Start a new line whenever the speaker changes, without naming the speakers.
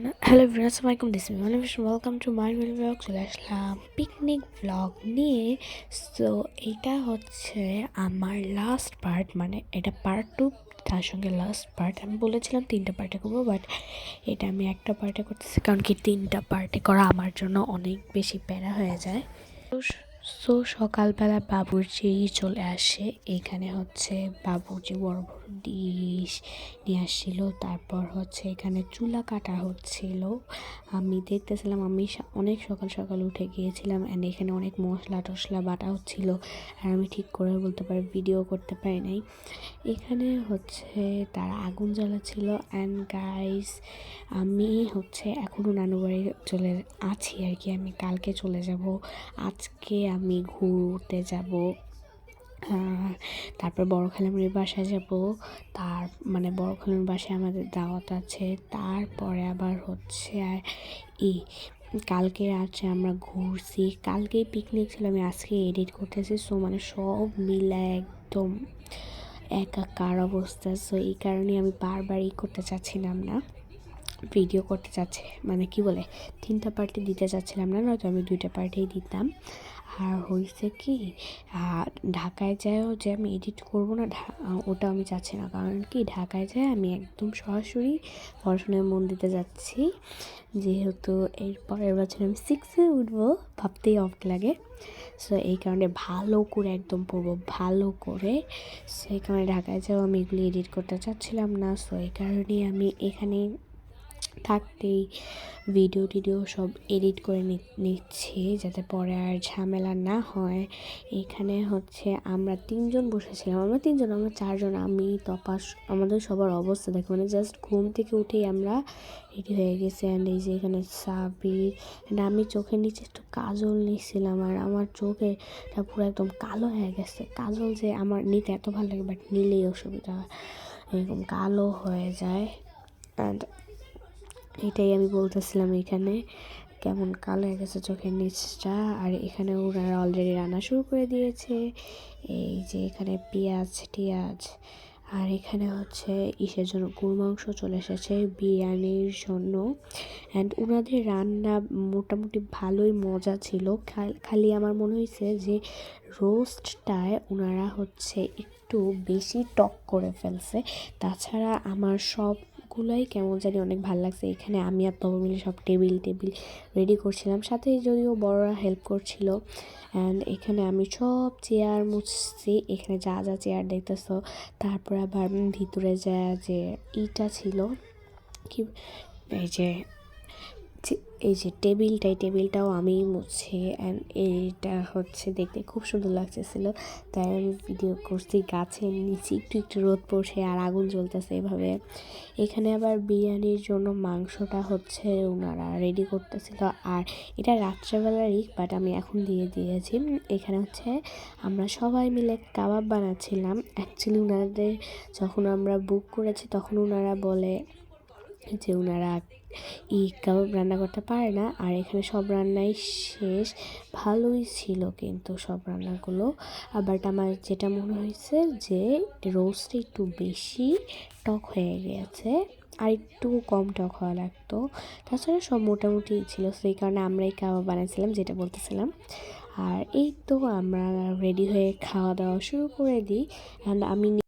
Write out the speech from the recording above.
Everyone hello আসসালামু আলাইকুম this welcome to my will blog চলে আসলাম পিকনিক ব্লগ নিয়ে। সো এটা হচ্ছে আমার লাস্ট পার্ট মানে এটা পার্ট টু তার সঙ্গে লাস্ট পার্ট আমি বলেছিলাম তিনটা পার্টে করব বাট এটা আমি একটা পার্টে করতেছি, কারণ কি তিনটা পার্টে করা আমার জন্য অনেক বেশি প্যারা হয়ে যায়। সো সকালবেলা বাবুর্চি চলে আসে। এখানে হচ্ছে বাবুর্চি বড় বড় ডিশ নিয়ে আসছিল। তারপর হচ্ছে এখানে চুলা কাটা হচ্ছিল। আমি দেখতেছিলাম আমি অনেক সকাল সকাল উঠে গিয়েছিলাম অ্যান্ড এখানে অনেক মশলা টশলা বাটা হচ্ছিল। আর আমি ঠিক করে বলতে পারি ভিডিও করতে পারি নাই। এখানে হচ্ছে তারা আগুন জ্বালাচ্ছিল অ্যান্ড গাইস আমি হচ্ছে এখনও নানু বাড়ি চলে আছি আর কি। আমি কালকে চলে যাব। আজকে আমি ঘুরতে যাব। তারপর বড় বাসায় যাব। তার মানে বড় বাসায় আমাদের দাওয়াত আছে। তারপরে আবার হচ্ছে আর ই, কালকে রাত্রে আমরা ঘুরছি। কালকেই পিকনিক ছিল, আমি আজকে এডিট করতেছি। সো মানে সব মিলে একদম একাকার অবস্থা। সো এই কারণে আমি বারবার ই করতে চাচ্ছিলাম না। ভিডিও করতে চাচ্ছে মানে কি বলে, তিনটা পার্টি দিতে চাচ্ছিলাম না, নয়তো আমি দুইটা পার্টিই দিতাম। আর হয়েছে কি ঢাকায় যায়ও যে আমি এডিট করব না ওটা আমি চাচ্ছি না। কারণ কি, ঢাকায় যায় আমি একদম সরাসরি পড়াশোনায় মন দিতে যাচ্ছি। যেহেতু এর পরের বছর আমি সিক্সে উঠবো, ভাবতেই অফ লাগে। সো এই কারণে ভালো করে একদম পড়ব, ভালো করে। সো এই কারণে ঢাকায় যাও, আমি এগুলি এডিট করতে চাচ্ছিলাম না। সো এই কারণেই আমি এখানে থাকতেই ভিডিও টিডিও সব এডিট করে নিচ্ছি যাতে পরে আর ঝামেলা না হয়। এখানে হচ্ছে আমরা তিনজন বসেছিলাম। আমরা তিনজন, আমরা চারজন, আমি, তপাস, আমাদের সবার অবস্থা দেখো মানে জাস্ট ঘুম থেকে উঠেই আমরা রেডি হয়ে গেছি। অ্যান্ড এই যে এখানে সাবির অ্যান্ড আমি চোখের নিচে একটু কাজল নিচ্ছিলাম, আর আমার চোখেটা পুরো একদম কালো হয়ে গেছে। কাজল যে আমার নিতে এত ভালো লাগে বাট নিলেই অসুবিধা হয়। এরকম কালো হয়ে যায়। অ্যান্ড এটাই আমি বলতেছিলাম এখানে। কেমন কালো হয়ে গেছে চোখের নিচটা। আর এখানে ওনারা অলরেডি রান্না শুরু করে দিয়েছে। এই যে এখানে পেঁয়াজ, টিয়াজ। আর এখানে হচ্ছে ইসের জন্য গরু মাংস চলে এসেছে, বিরিয়ানির জন্য। অ্যান্ড ওনাদের রান্না মোটামুটি ভালোই মজা ছিল। খালি আমার মনে হয়েছে যে রোস্টটায় ওনারা হচ্ছে একটু বেশি টক করে ফেলছে। তাছাড়া আমার সবগুলোই কেমন জানি অনেক ভালো লাগছে। এখানে আমি আর তবু মিলে সব টেবিল টেবিল রেডি করছিলাম। সাথে যদিও বড়রা হেল্প করছিল। অ্যান্ড এখানে আমি সব চেয়ার মুছছি। এখানে যা যা চেয়ার দেখতেছ। তারপর আবার ভিতরে যা যে ইটা ছিল, কি এই যে এই যে টেবিলটা, এই টেবিলটাও আমি মুছে অ্যান্ড এইটা হচ্ছে দেখতে খুব সুন্দর লাগতেছিল। তাই আমি ভিডিও করছি গাছের নিচে, একটু একটু রোদ পড়ছে আর আগুন জ্বলতেছে এভাবে। এখানে আবার বিরিয়ানির জন্য মাংসটা হচ্ছে ওনারা রেডি করতেছিল। আর এটা রাত্রেবেলারই বাট আমি এখন দিয়ে দিয়েছি। এখানে হচ্ছে আমরা সবাই মিলে কাবাব বানাচ্ছিলাম। অ্যাকচুয়ালি ওনাদের যখন আমরা বুক করেছি, তখন ওনারা বলে যে ওনারা ই কাবাব রান্না করতে পারে না, আর এখানে সব রান্নাই শেষ। ভালোই ছিল কিন্তু সব রান্নাগুলো। বাট আমার যেটা মনে হয়েছে যে রোস্টটা একটু বেশি টক হয়ে গেছে, আর একটু কম টক হওয়া লাগতো। তাছাড়া সব মোটামুটি ছিল, সেই কারণে আমরাই কাবাব বানাইছিলাম, যেটা বলতেছিলাম। আর এই তো আমরা রেডি হয়ে খাওয়া দাওয়া শুরু করে দিই। আমি